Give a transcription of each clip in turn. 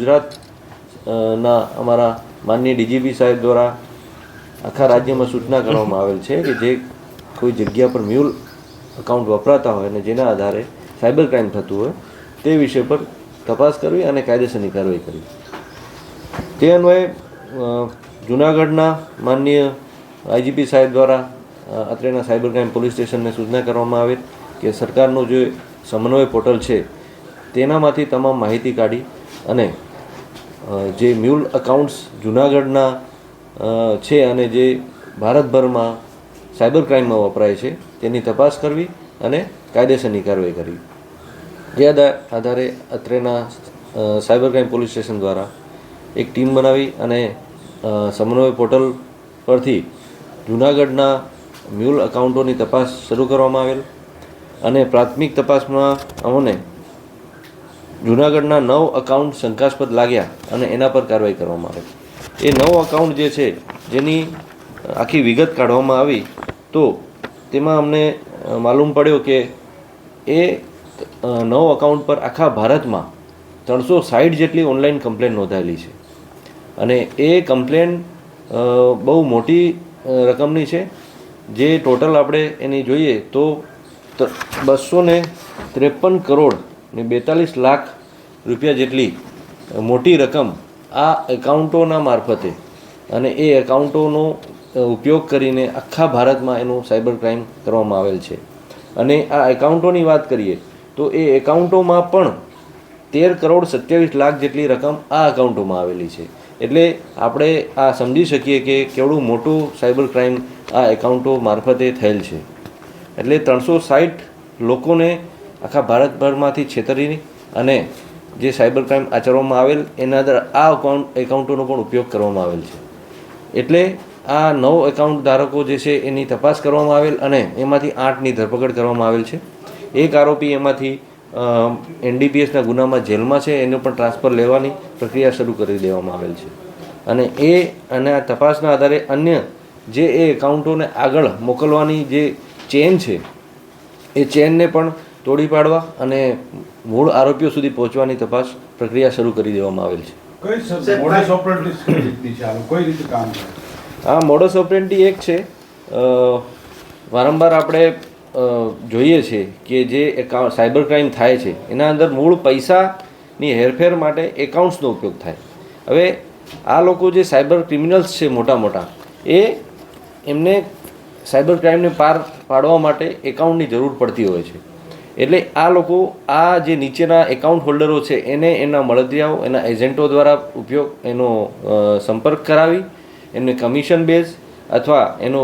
ગુજરાત ના, અમારા માનનીય ડીજીપી સાહેબ દ્વારા આખા રાજ્યમાં સૂચના કરવામાં આવેલ છે કે જે કોઈ જગ્યા પર મ્યુલ અકાઉન્ટ વપરાતા હોય અને જેના આધારે સાયબર ક્રાઇમ થતું હોય, તે વિષય પર તપાસ કરવી અને કાયદેસરની કાર્યવાહી કરવી. તે અન્વયે જુનાગઢના માનનીય આઈજીપી સાહેબ દ્વારા અત્રેના સાયબર ક્રાઇમ પોલીસ સ્ટેશનને સૂચના કરવામાં આવે કે સરકારનું જે સમન્વય પોર્ટલ છે, તેનામાંથી તમામ માહિતી કાઢી અને જે મ્યુલ અકાઉન્ટ્સ જૂનાગઢના છે અને જે ભારતભરમાં સાયબર ક્રાઇમમાં વપરાય છે, તેની તપાસ કરવી અને કાયદેસરની કાર્યવાહી કરવી. જે આધા- આધારે અત્રેના સાયબર ક્રાઇમ પોલીસ સ્ટેશન દ્વારા એક ટીમ બનાવી અને સમન્વય પોર્ટલ પરથી જૂનાગઢના મ્યુલ અકાઉન્ટોની તપાસ શરૂ કરવામાં આવેલ અને પ્રાથમિક તપાસમાં અમને જૂનાગઢના નવ અકાઉન્ટ શંકાસ્પદ લાગ્યા અને એના પર કાર્યવાહી કરવામાં આવી. એ નવ અકાઉન્ટ જે છે, જેની આખી વિગત કાઢવામાં આવી, તો તેમાં અમને માલુમ પડ્યો કે એ નવ અકાઉન્ટ પર આખા ભારતમાં ત્રણસો સાઠ જેટલી ઓનલાઈન કમ્પ્લેન નોંધાયેલી છે. અને એ કમ્પ્લેન બહુ મોટી રકમની છે. જે ટોટલ આપણે એની જોઈએ તો બસો ત્રેપન કરોડ ને બેતાલીસ લાખ રૂપિયા જેટલી મોટી રકમ આ એકાઉન્ટોના મારફતે અને એ એકાઉન્ટોનો ઉપયોગ કરીને આખા ભારતમાં એનું સાયબર ક્રાઇમ કરવામાં આવેલ છે. અને આ એકાઉન્ટોની વાત કરીએ, તો એ એકાઉન્ટોમાં પણ તેર કરોડ સત્યાવીસ લાખ જેટલી રકમ આ એકાઉન્ટોમાં આવેલી છે. એટલે આપણે આ સમજી શકીએ કે કેવડું મોટું સાયબર ક્રાઇમ આ એકાઉન્ટો મારફતે થયેલ છે. એટલે ત્રણસો સાઠ લોકોને આખા ભારતભરમાંથી છેતરી અને જે સાયબર ક્રાઇમ આચરવામાં આવેલ, એના અંદર આ અકાઉન્ટ એકાઉન્ટોનો પણ ઉપયોગ કરવામાં આવેલ છે. એટલે આ નવ એકાઉન્ટ ધારકો જે છે, એની તપાસ કરવામાં આવેલ અને એમાંથી આઠની ધરપકડ કરવામાં આવેલ છે. એક આરોપી એમાંથી એનડીપીએસના ગુનામાં જેલમાં છે, એનો પણ ટ્રાન્સફર લેવાની પ્રક્રિયા શરૂ કરી દેવામાં આવેલ છે. અને એ, અને આ તપાસના આધારે અન્ય જે એ એકાઉન્ટોને આગળ મોકલવાની જે ચેન છે, એ ચેનને પણ તોડી પાડવા અને મૂળ આરોપીઓ સુધી પહોંચવાની તપાસ પ્રક્રિયા શરૂ કરી દેવામાં આવેલ છે. કઈ સર મોડસ ઓપરેટિવ કઈ રીતની છે? આનું કઈ રીતે કામ કરે? આ મોડસ ઓપરેન્ટી એક છે. વારંવાર આપણે જોઈએ છે કે જે એકાઉન્ટ સાયબર ક્રાઇમ થાય છે એના અંદર મૂળ પૈસાની હેરફેર માટે એકાઉન્ટ્સનો ઉપયોગ થાય. હવે આ લોકો જે સાયબર ક્રિમિનલ્સ છે મોટા મોટા એ એમને સાયબર ક્રાઇમને પાર પાડવા માટે એકાઉન્ટની જરૂર પડતી હોય છે. એટલે આ લોકો આ જે નીચેના એકાઉન્ટ હોલ્ડરો છે, એને એના મળદિયાઓ, એના એજન્ટો દ્વારા ઉપયોગ એનો સંપર્ક કરાવી, એમને કમિશન બેઝ અથવા એનો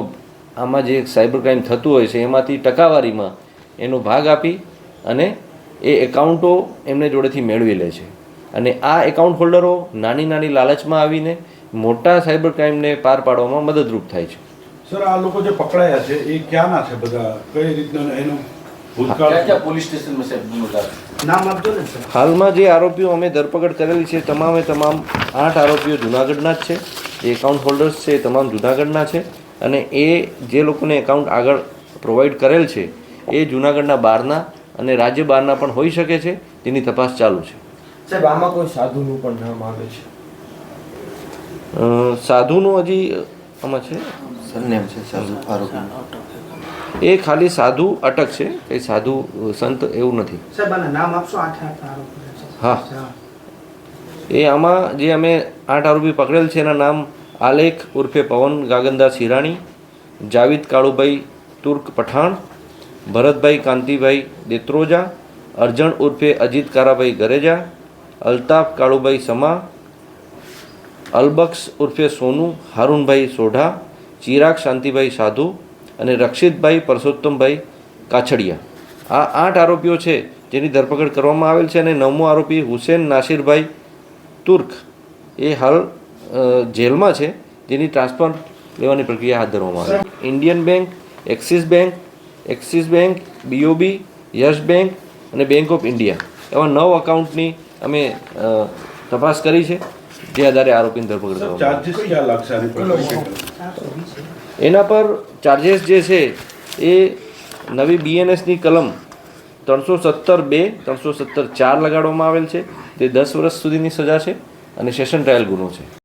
આમાં જે સાયબર ક્રાઇમ થતું હોય છે, એમાંથી ટકાવારીમાં એનો ભાગ આપી અને એ એકાઉન્ટો એમને જોડેથી મેળવી લે છે. અને આ એકાઉન્ટ હોલ્ડરો નાની નાની લાલચમાં આવીને મોટા સાયબર ક્રાઇમને પાર પાડવામાં મદદરૂપ થાય છે. સર, આ લોકો જે પકડાયા છે, એ ક્યાંના છે બધા? કઈ રીતના એનું હાલમાં જે આરોપીઓ અમે ધરપકડ કરેલી છે તમામે તમામ આઠ આરોપીઓ જુનાગઢના જ છે. જે એકાઉન્ટ હોલ્ડર્સ છે એ તમામ જુનાગઢના છે. અને એ જે લોકોને એકાઉન્ટ આગળ પ્રોવાઈડ કરેલ છે એ જુનાગઢના બહારના અને રાજ્ય બહારના પણ હોઈ શકે છે. તેની તપાસ ચાલુ છે. સાહેબ આમાં કોઈ સાધુનું પણ નામ આવે છે? સાધુનું હજી આમાં છે? સરનેમ છે સાધુ ફારૂક એ ખાલી સાધુ અટક છે એ સાધુ સંત એવું નથી. હા. એ આમાં જે અમે આઠ આરોપી પકડેલ છે એના નામ આલેખ ઉર્ફે પવન ગાગનદાસ હિરાણી જાવિદ કાળુભાઈ તુર્ક પઠાણ ભરતભાઈ કાંતિભાઈ દેત્રોજા અરજણ ઉર્ફે અજીત કારાભાઈ ગરેજા અલ્તાફ કાળુભાઈ સમા અલબક્ષ ઉર્ફે સોનુ હારૂનભાઈ સોઢા ચિરાગ શાંતિભાઈ સાધુ અને રક્ષિતભાઈ પરસોત્તમભાઈ કાછડિયા. આ આઠ આરોપીઓ છે જેની ધરપકડ કરવામાં આવેલ છે અને નવમો આરોપી હુસેન નાસિરભાઈ તુર્ક. એ હાલ જેલમાં છે. જેની ટ્રાન્સફર લેવાની પ્રક્રિયા હાથ ધરવામાં આવી Indian bank, Axis bank Axis bank BOB Yes bank અને બેંક ઓફ ઇન્ડિયા. એવા નવ અકાઉન્ટની અમે તપાસ કરી છે. જે આધારે આરોપીની ધરપકડ કરવામાં એના પર ચાર્જેસ જે છે એ નવી બીએનએસની કલમ ત્રણસો સત્તર બે, ત્રણસો સત્તર ચાર લગાડવામાં આવેલ છે. તે દસ વર્ષ સુધીની સજા છે અને સેશન ટ્રાયલ ગુનો છે.